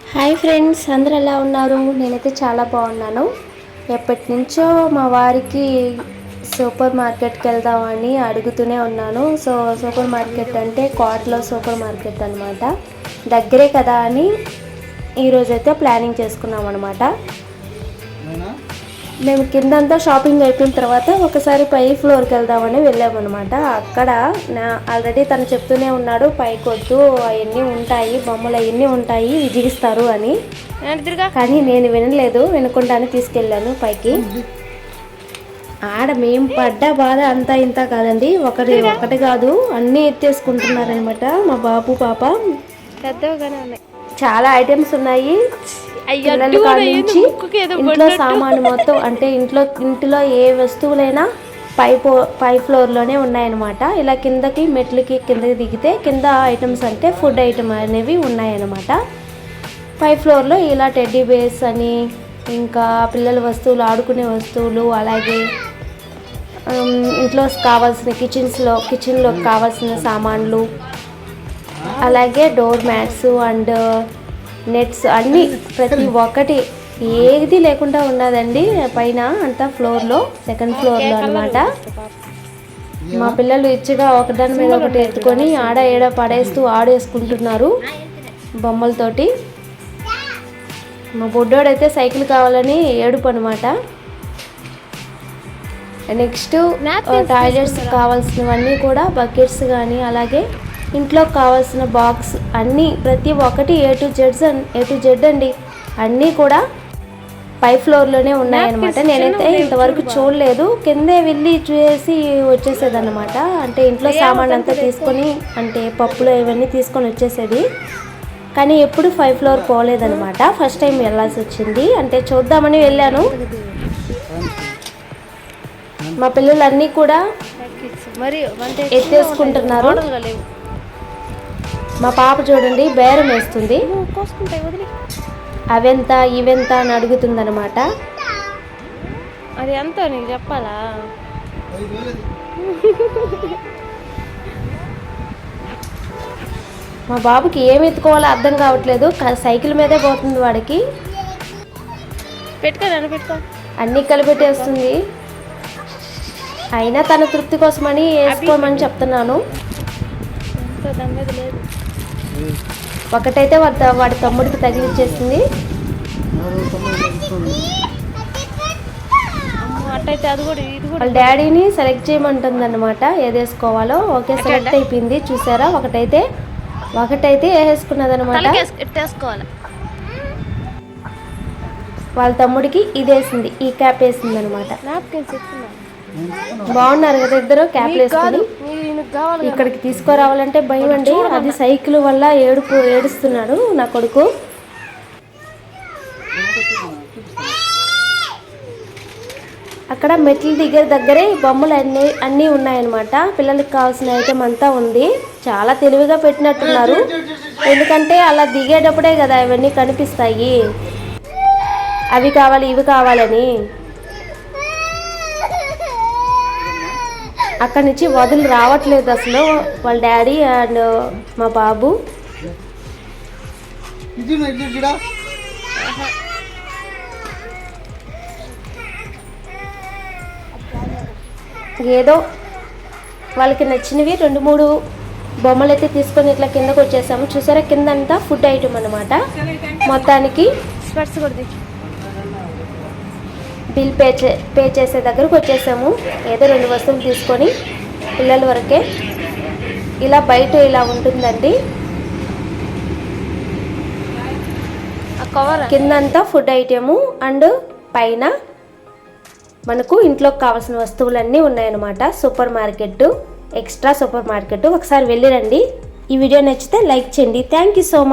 Hi friends అందరు ఎలా ఉన్నారు? నేనైతే చాలా బాగున్నాను. ఎప్పటి నుంచో మా వారికి సూపర్ మార్కెట్కి వెళ్దామని అడుగుతూనే ఉన్నాను. సో సూపర్ మార్కెట్ అంటే కోటలో సూపర్ మార్కెట్ అనమాట దగ్గరే కదా అని ఈరోజైతే ప్లానింగ్ చేసుకున్నాం అనమాట మేము కిందంతా షాపింగ్ అయిపోయిన తర్వాత ఒకసారి పై ఫ్లోర్కి వెళ్దామని వెళ్ళామన్నమాట. అక్కడ నా ఆల్రెడీ తను చెప్తూనే ఉన్నాడు పైకి వద్దు అవన్నీ ఉంటాయి బొమ్మలు అవన్నీ ఉంటాయి విజిగిస్తారు అని. కానీ నేను వినలేదు వినకుండానే తీసుకెళ్ళాను పైకి. ఆడ మేము పడ్డ బాధ అంతా ఇంత కాదండి ఒకటి ఒకటి కాదు అన్నీ ఎత్తేసుకుంటున్నారనమాట మా బాబు పాప. పెద్దగానే ఉన్నాయి. చాలా ఐటమ్స్ ఉన్నాయి. పిల్లల కాడ నుంచి ఇంట్లో సామాను మొత్తం అంటే ఇంట్లో ఇంట్లో ఏ వస్తువులైనా పై పో పై ఫ్లోర్లోనే ఉన్నాయన్నమాట. ఇలా కిందకి మెట్లకి కిందకి దిగితే కింద ఐటమ్స్ అంటే ఫుడ్ ఐటమ్ అనేవి ఉన్నాయన్నమాట. పై ఫ్లోర్లో ఇలా టెడ్డీ బేర్స్ అని ఇంకా పిల్లల వస్తువులు ఆడుకునే వస్తువులు అలాగే ఇంట్లో కావాల్సిన కిచెన్స్లో కిచెన్లో కావాల్సిన సామాన్లు అలాగే డోర్ మ్యాట్స్ అండ్ నెట్స్ అన్నీ ప్రతి ఒక్కటి ఏది లేకుండా ఉన్నదండి పైన అంతా ఫ్లోర్లో సెకండ్ ఫ్లోర్లో అన్నమాట. మా పిల్లలు ఇచ్చిగా ఒకదాని మీద ఒకటి ఎత్తుకొని ఆడ ఏడ పడేస్తూ ఆడేసుకుంటున్నారు బొమ్మలతోటి. మా బుడ్డోడైతే సైకిల్ కావాలని ఏడుపు అనమాట నెక్స్ట్ టాయిలెట్స్ కావాల్సినవన్నీ కూడా బకెట్స్ కానీ అలాగే ఇంట్లో కావాల్సిన బాక్స్ అన్నీ ప్రతి ఒక్కటి ఏ టు జెడ్స్ ఏ టు జెడ్ అండి. అన్నీ కూడా పై ఫ్లోర్లోనే ఉన్నాయన్నమాట. నేనైతే ఇంతవరకు చూడలేదు. కిందే వెళ్ళి చూసి వచ్చేసేదన్నమాట. అంటే ఇంట్లో సామాన్ అంతా తీసుకొని అంటే పప్పులు ఇవన్నీ తీసుకొని వచ్చేసేది. కానీ ఎప్పుడు ఫైవ్ ఫ్లోర్ పోలేదన్నమాట. ఫస్ట్ టైం వెళ్ళాల్సి వచ్చింది. అంటే చూద్దామని వెళ్ళాను. మా పిల్లలన్నీ కూడా ఎత్తేసుకుంటున్నారు. మా పాప చూడండి బేరం వేస్తుంది. అవెంత ఇవెంత అని అడుగుతుందన్నమాట. అది ఎంతో నీకు చెప్పాలా? మా బాబుకి ఏమి ఎత్తుకోవాలో అర్థం కావట్లేదు. సైకిల్ మీదే పోతుంది వాడికి. పెట్టుకో నన్ను పెట్టుకో. అన్నీ కలిపెట్టేస్తుంది. అయినా తన తృప్తి కోసమని వేసుకోమని చెప్తున్నాను. లేదు. ఒకటైతే వాడి వాడి తమ్ముడికి తగిలిచ్చేసింది వాళ్ళ డాడీని సెలెక్ట్ చేయమంటుంది అనమాట ఏది వేసుకోవాలో. ఓకే సెలెక్ట్ అయిపోయింది చూసారా? ఒకటైతే ఒకటైతే వేసుకున్నది అనమాట వాళ్ళ తమ్ముడికి ఇది వేసింది ఈ క్యాప్ వేసింది అనమాట బాగున్నారు కదా ఇద్దరు క్యాప్లు వేసుకొని. ఇక్కడికి తీసుకురావాలంటే భయం అండి. అది సైకిల్ వల్ల ఏడుపు ఏడుస్తున్నాడు నా కొడుకు. అక్కడ మెట్ల దగ్గర దగ్గరే బొమ్మలు అన్నీ అన్నీ ఉన్నాయన్నమాట. పిల్లలకి కావాల్సిన ఐటెం అంతా ఉంది. చాలా తెలివిగా పెట్టినట్టున్నారు. ఎందుకంటే అలా దిగేటప్పుడే కదా ఇవన్నీ కనిపిస్తాయి. అవి కావాలి ఇవి కావాలని. అక్కడి నుంచి వదిలి రావట్లేదు అసలు వాళ్ళ డాడీ అండ్ మా బాబు. ఏదో వాళ్ళకి నచ్చినవి రెండు మూడు బొమ్మలు అయితే తీసుకొని ఇట్లా కిందకు వచ్చేసాము. చూసారా కింద అంతా ఫుడ్ ఐటమ్ అనమాట మొత్తానికి స్పెట్స్ కూడా. బిల్ పే చే పే చేసే దగ్గరకు వచ్చేసాము. ఏదో రెండు వస్తువులు తీసుకొని పిల్లల వరకే. ఇలా బయట ఇలా ఉంటుందండి. కిందంతా ఫుడ్ ఐటెము అండ్ పైన మనకు ఇంట్లోకి కావాల్సిన వస్తువులన్నీ ఉన్నాయన్నమాట. Supermarket extra supermarket ఒకసారి వెళ్ళిరండి ఈ వీడియో నచ్చితే లైక్ చేయండి. Thank you so much